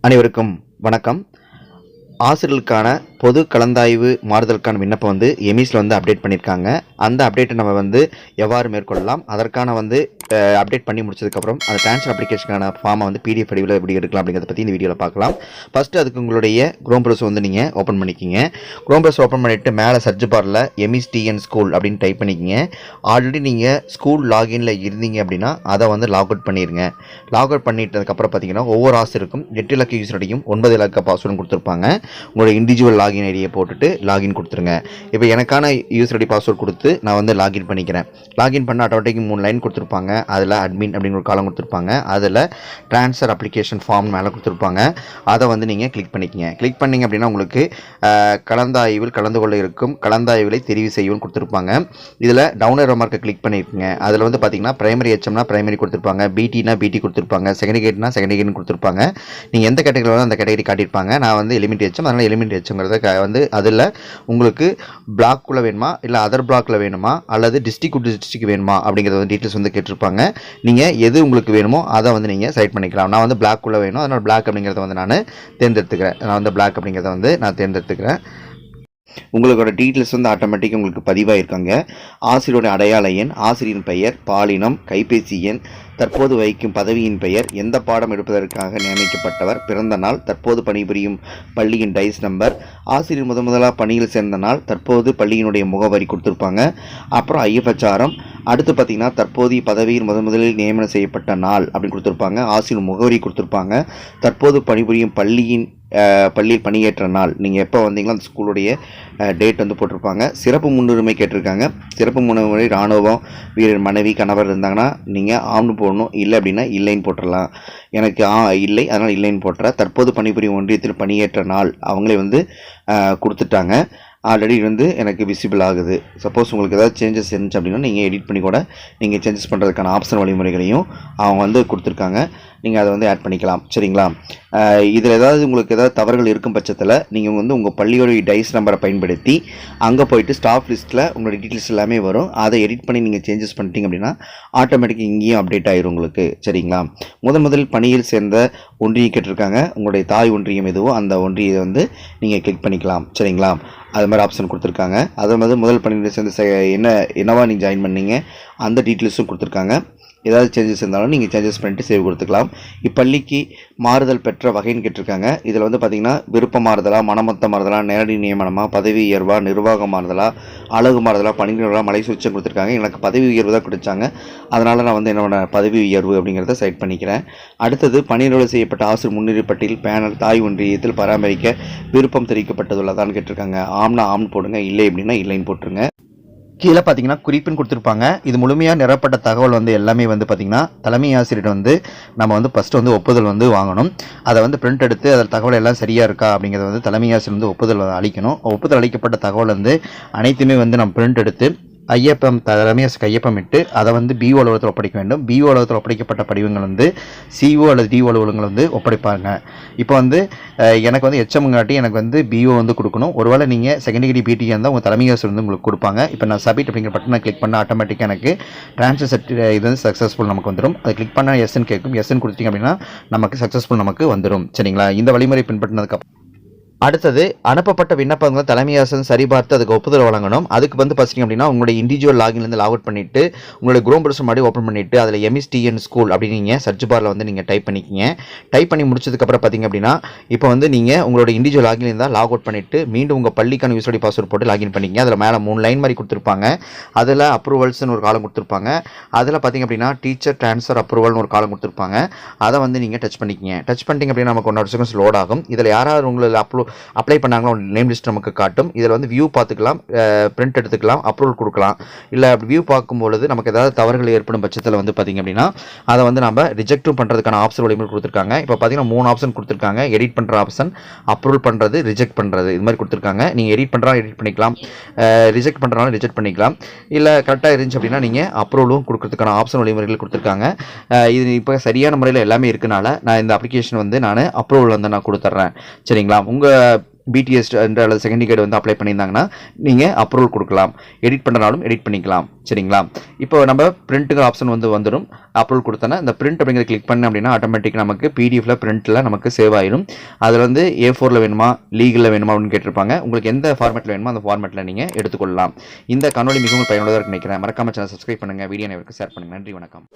அனைவருக்கும் வணக்கம். ஆசிரியர்களுக்கான பொது கலந்தாய்வு மாறுதலுக்கான விண்ணப்பம் வந்து எமிஸில் வந்து அப்டேட் பண்ணியிருக்காங்க அந்த அப்டேட்டை நம்ம வந்து எவ்வாறு மேற்கொள்ளலாம்? அதற்கான வந்து அப்டேட் பண்ணி முடிச்சதுக்கப்புறம் அந்த ட்ரான்ஸ்ஃபர் அப்ளிகேஷனுக்கான ஃபார்மை வந்து பிடிஎஃப் வடிவில் எப்படி எடுக்கலாம் அப்படிங்கிறத பற்றி இந்த வீடியோவில் பார்க்கலாம். ஃபஸ்ட்டு அதுக்கு உங்களுடைய குரோம் ப்ரௌஸ் வந்து நீங்கள் ஓப்பன் பண்ணிக்கிங்க. குரோம் ப்ரௌஸ் ஓப்பன் பண்ணிவிட்டு மேலே சர்ச் பாரில் எமிஸ் டிஎன் ஸ்கூல் அப்படின்னு டைப் பண்ணிக்கிங்க. ஆல்ரெடி நீங்கள் ஸ்கூல் லாகின்ல இருந்தீங்க அப்படின்னா அதை வந்து லாக் அவுட் பண்ணிடுங்க லாக் அவுட் பண்ணிட்டதுக்கப்புறம் பார்த்தீங்கன்னா ஒவ்வொரு ஆசிரியருக்கும் எட்டு இலக்க யூசர் ஒன்பது இலக்க பாஸ்வேர்டும் கொடுத்துருப்பாங்க. உங்களோட இண்டிவிஜுவல் லாகின் ஐடியை போட்டுட்டு லாகின் கொடுத்துருங்க. இப்போ எனக்கான யூசர் ஐடி பாஸ்வேர்ட் கொடுத்து நான் வந்து லாகின் பண்ணிக்கிறேன். லாகின் பண்ண ஆட்டோமேட்டிக் மூணு லைன் கொடுத்துருப்பாங்க. அதில் அட்மின் அப்படிங்கிற ஒரு காலம் கொடுத்துருப்பாங்க. அதில் ட்ரான்ஸ்ஃபர் அப்ளிகேஷன் ஃபார்ம் மேலே கொடுத்துருப்பாங்க. அதை வந்து நீங்கள் கிளிக் பண்ணிக்கங்க. கிளிக் பண்ணிங்க அப்படின்னா உங்களுக்கு கலந்தாய்வில் கலந்து கொள்ள இருக்கும். கலந்தாய்வுகளை தெரிவு செய்யவும் கொடுத்துருப்பாங்க. இதில் டவுனர் மார்க்கை கிளிக் பண்ணியிருக்குங்க அதில் வந்து பார்த்தீங்கன்னா பிரைமரி ஹெச்எம்னா பிரைமரி கொடுத்துருப்பாங்க. பிடினா பிடி கொடுத்துருப்பாங்க. செகண்ட் கேட்னா செகண்ட் கேட்னு கொடுத்துருப்பாங்க. நீங்கள் எந்த கேட்டகரியில் வந்து அந்த கேட்டகரி காட்டியிருப்பாங்க. நான் வந்து எலிமெண்ட் ஹெச்எம் அதனால் எலிமெண்ட் ஹெச்எம்ங்கிறத க- வந்து அதில் உங்களுக்கு பிளாக்குள்ளே வேணுமா? இல்லை அதர் பிளாக்கில் வேணுமா? அல்லது டிஸ்ட்ரிக் டு டிஸ்ட்ரிக் வேணுமா? அப்படிங்கிறத வந்து டீட்டெயில்ஸ் வந்து கேட்டிருப்பாங்க. நீங்கள் எது உங்களுக்கு வேணுமோ அதை வந்து நீங்கள் செலக்ட் பண்ணிக்கலாம். நான் வந்து பிளாக்குள்ளே வேணும். அதனால் பிளாக் அப்படிங்கிறத வந்து நான் தேர்ந்தெடுத்துக்கிறேன். நான் வந்து பிளாக் அப்படிங்கிறத வந்து நான் தேர்ந்தெடுத்துக்கிறேன். உங்களோட டீட்டெயில்ஸ் வந்து ஆட்டோமேட்டிக்காக உங்களுக்கு பதிவாயிருக்காங்க. ஆசிரியருடைய அடையாள எண் ஆசிரியரின் பெயர் பாலினம் கைபேசி எண் தற்போது வகிக்கும் பதவியின் பெயர் எந்த பாடம் எடுப்பதற்காக நியமிக்கப்பட்டவர்? பிறந்த நாள் தற்போது பணிபுரியும் பள்ளியின் டைஸ் நம்பர். ஆசிரியர் முத முதலாக பணியில் சேர்ந்த நாள் தற்போது பள்ளியினுடைய முகவரி கொடுத்துருப்பாங்க. அப்புறம் ஐஎஃப்ஹெச்ஆரம் அடுத்து பார்த்தீங்கன்னா தற்போதைய பதவியில் முத முதலில் நியமனம் செய்யப்பட்ட நாள் அப்படின்னு கொடுத்துருப்பாங்க. ஆசிரியர் முகவரி கொடுத்துருப்பாங்க. தற்போது பணிபுரியும் பள்ளியின் பள்ளியில் பணியேற்ற நாள். நீங்கள் எப்போ வந்தீங்களோ அந்த ஸ்கூலுடைய டேட் வந்து போட்டிருப்பாங்க. சிறப்பு முன்னுரிமை கேட்டிருக்காங்க. சிறப்பு முன்னுரிமை இராணுவம் வீரர் மனைவி கணவர் இருந்தாங்கன்னா நீங்கள் ஆம்னு போடணும். இல்லை அப்படின்னா இல்லைன்னு போட்டுடலாம் எனக்கு ஆ இல்லை அதனால் இல்லைன்னு போட்டுறேன். தற்போது பணிபுரியும் ஒன்றியத்தில் பணியேற்ற நாள் அவங்களே வந்து கொடுத்துட்டாங்க. ஆல்ரெடி வந்து எனக்கு விசிபிள் ஆகுது. சப்போஸ் உங்களுக்கு ஏதாவது சேஞ்சஸ் இருந்துச்சு அப்படின்னா நீங்கள் எடிட் பண்ணி கூட நீங்கள் சேஞ்சஸ் பண்ணுறதுக்கான ஆப்ஷன் வழிமுறைகளையும் அவங்க வந்து கொடுத்துருக்காங்க. நீங்கள் அதை வந்து ஆட் பண்ணிக்கலாம். சரிங்களா? இதில் ஏதாவது உங்களுக்கு ஏதாவது தவறுகள் இருக்கும் பட்சத்தில் நீங்கள் வந்து உங்கள் பள்ளியோடைய டைஸ் நம்பரை பயன்படுத்தி அங்கே போயிட்டு ஸ்டாஃப் லிஸ்ட்டில் உங்களோட டீட்டெயில்ஸ் எல்லாமே வரும். அதை எடிட் பண்ணி நீங்கள் சேஞ்சஸ் பண்ணிட்டீங்க அப்படின்னா ஆட்டோமேட்டிக்காக இங்கேயும் அப்டேட் ஆயிரும் உங்களுக்கு. சரிங்களா? முதன் முதல் பணியில் சேர்ந்த ஒன்றியம் கேட்டிருக்காங்க. உங்களுடைய தாய் ஒன்றியம் எதுவோ அந்த ஒன்றியை வந்து நீங்கள் கிளிக் பண்ணிக்கலாம். சரிங்களா? அது மாதிரி ஆப்ஷன் கொடுத்துருக்காங்க. அது மாதிரி முதல் பணியில் சேர்ந்து என்ன என்னவா நீங்கள் ஜாயின் பண்ணீங்க? அந்த டீட்டெயில்ஸும் கொடுத்துருக்காங்க. ஏதாவது சேஞ்சஸ் இருந்தாலும் நீங்கள் சேஞ்சஸ் பண்ணிட்டு சேவ் கொடுத்துக்கலாம். இப்பள்ளிக்கு மாறுதல் பெற்ற வகைன்னு கேட்டிருக்காங்க. இதில் வந்து பார்த்தீங்கன்னா விருப்ப மாறுதலாக மனமொத்த மாறுதலா நேரடி நியமனமாக பதவி உயர்வாக நிர்வாக மாறுதலாக அழகு மாறுதலா பணி மலை சுவிச்சம் கொடுத்துருக்காங்க. எனக்கு பதவி உயர்வு தான் கொடுத்தாங்க. அதனால் நான் வந்து என்னோட பதவி உயர்வு அப்படிங்கிறத செலக்ட் பண்ணிக்கிறேன். அடுத்தது பணிநிறுவனம் செய்யப்பட்ட ஆசிரியர் முன்னுரிமை பட்டியல் பேனல் தாய் ஒன்றியத்தில் பராமரிக்க விருப்பம் தெரிவிக்கப்பட்டதுள்ளதான்னு கேட்டிருக்காங்க. ஆம்னா ஆம்னு போடுங்க இல்லை அப்படின்னா இல்லைன்னு போட்டுருங்க. கீழே பார்த்தீங்கன்னா குறிப்பின் கொடுத்துருப்பாங்க. இது முழுமையாக நிரப்பட்ட தகவல் வந்து எல்லாமே வந்து பார்த்தீங்கன்னா தலைமை ஆசிரியர் வந்து நம்ம வந்து ஃபஸ்ட்டு வந்து ஒப்புதல் வந்து வாங்கணும். அதை வந்து பிரிண்ட் எடுத்து அதில் தகவல் எல்லாம் சரியாக இருக்கா அப்படிங்கிறத வந்து தலைமை ஆசிரியர் வந்து ஒப்புதல் அளிக்கணும். ஒப்புதல் அளிக்கப்பட்ட தகவல் வந்து அனைத்துமே வந்து நம்ம பிரிண்ட் எடுத்து ஐயப்பம் தலைமை ஆசிரியர் இட்டு அதை வந்து பிஓ அலுவலகத்தில் ஒப்படைக்க வேண்டும். பிஓ அலுவலகத்தில் ஒப்படைக்கப்பட்ட படிவங்கள் வந்து சிஓ அல்லது டிஓ அலுவலகங்கள் வந்து ஒப்படைப்பாங்க. இப்போ வந்து எனக்கு வந்து எச்எம்ங்காட்டி எனக்கு வந்து பிஓ வந்து கொடுக்கணும். ஒருவேளை நீங்கள் செகண்ட் டிகிரி பிடிஏ இருந்தால் உங்கள் தலைமை ஆசிரியர் வந்து உங்களுக்கு கொடுப்பாங்க. இப்போ நான் சப்மிட் அப்படிங்கிற பட்டனை கிளிக் பண்ண ஆட்டோமேட்டிக்காக எனக்கு ட்ரான்ஸ்ஃபர் சர்டி இது வந்து சக்ஸஸ்ஃபுல் நமக்கு வந்துடும். அதை கிளிக் பண்ணால் எஸ்என் கேட்கும். எஸ்என் கொடுத்தீங்க அப்படின்னா நமக்கு சக்ஸஸ்ஃபுல் நமக்கு வந்துடும். சரிங்களா? இந்த வழிமுறை பின்பற்றினதுக்கு அடுத்தது அனுப்பப்பட்ட விண்ணப்பங்களை தலைமை ஆசிரியர் சரிபார்த்து அதுக்கு ஒப்புதல் வழங்கணும். அதுக்கு வந்து பார்த்தீங்க அப்படின்னா உங்களுடைய இண்டிவிஜுவல் லாகின்லேருந்து லாக் அவுட் பண்ணிட்டு உங்களுடைய குரோம் ப்ரௌசர் மாதிரி ஓப்பன் பண்ணிட்டு அதில் எம்எஸ்டிஎன் ஸ்கூல் அப்படின்னு நீங்கள் சர்ச் பாரில் வந்து நீங்கள் டைப் பண்ணிக்கிங்க. டைப் பண்ணி முடிச்சதுக்கப்புறம் பார்த்தீங்க அப்படின்னா இப்போ வந்து நீங்கள் உங்களோட இண்டிவிஜுவல் லாகின் இருந்தால் லாக் அவுட் பண்ணிட்டு மீண்டும் உங்கள் பள்ளிக்கான யூஸ்வடி பாஸ்வேர்ட் போட்டு லாகின் பண்ணிக்கிங்க. அதில் மேலே மூணு லைன் மாதிரி கொடுத்துருப்பாங்க. அதில் அப்ரூவல்ஸ்னு ஒரு காலம் கொடுத்துருப்பாங்க. அதில் பார்த்தீங்க அப்படின்னா டீச்சர் ட்ரான்ஸ்ஃபர் அப்ரூவல்னு ஒரு காலம் கொடுத்துருப்பாங்க. அதை வந்து நீங்கள் டச் பண்ணிக்கிங்க. டச் பண்ணிட்டீங்க அப்படின்னா நமக்கு ஒன்றரை செகண்ட்ஸ் லோட் ஆகும். இதில் யாராவது உங்களை அப்ரூவ் அப்ளை பண்ணாங்களோ நேம் லிஸ்ட் நமக்கு காட்டும். இதில் வந்து வியூ பார்த்துக்கலாம் பிரிண்ட் எடுத்துக்கலாம் அப்ரூவல் கொடுக்கலாம். இல்லை அப்படி வியூ பார்க்கும்பொழுது நமக்கு ஏதாவது தவறுகள் ஏற்படும் பட்சத்தில் வந்து பார்த்தீங்க அப்படின்னா அதை வந்து நம்ம ரிஜெக்ட்டும் பண்ணுறதுக்கான ஆப்ஷன் வழிமுறை கொடுத்துருக்காங்க. இப்போ பார்த்தீங்கன்னா மூணு ஆப்ஷன் கொடுத்துருக்காங்க. எடிட் பண்ணுற ஆப்ஷன் அப்ரூவல் பண்ணுறது ரிஜெக்ட் பண்ணுறது இது மாதிரி கொடுத்துருக்காங்க. நீங்கள் எடிட் பண்ணுறாலும் எடிட் பண்ணிக்கலாம். ரிஜெக்ட் பண்ணுறனால ரிஜெக்ட் பண்ணிக்கலாம். இல்லை கரெக்டாக இருந்துச்சு அப்படின்னா நீங்கள் அப்ரூவலும் கொடுக்கறதுக்கான ஆப்ஷன் வழிமுறைகள் கொடுத்துருக்காங்க. இது இப்போ சரியான முறையில் எல்லாமே இருக்கனால நான் இந்த அப்ளிகேஷன் வந்து நான் அப்ரூவல் வந்து நான் கொடுத்துட்றேன் சரிங்களா? உங்கள் பிடிஎஸ் அல்லது செகண்ட் டிக்கெட் வந்து அப்ளை பண்ணியிருந்தாங்கன்னா நீங்கள் அப்ரூவல் கொடுக்கலாம். எடிட் பண்ணுறனாலும் எடிட் பண்ணிக்கலாம். சரிங்களா? இப்போ நம்ம பிரிண்ட்டுங்கிற ஆப்ஷன் வந்து வந்துடும். அப்ரூவல் கொடுத்தோன்னா இந்த பிரிண்ட் அப்படிங்கிறத கிளிக் பண்ண அப்படின்னா ஆட்டோமேட்டிக் நமக்கு பிடிஎஃப்ல பிரிண்ட்டில் நமக்கு சேவ் ஆயிடும் அதில் வந்து ஏ ஃபோரில் வேணுமா லீகலில் வேணுமா அப்படின்னு கேட்டிருப்பாங்க. உங்களுக்கு எந்த ஃபார்மேட்டில் வேணுமோ அந்த ஃபார்மேட்டில் நீங்கள் எடுத்துக்கொள்ளலாம். இந்த காணொலி மிகவும் பயனுள்ளதாக நினைக்கிறேன். மறக்காமல் சேனல் சப்ஸ்கிரைப் பண்ணுங்கள் வீடியோ நேருக்கு ஷேர் பண்ணுங்கள் நன்றி வணக்கம்.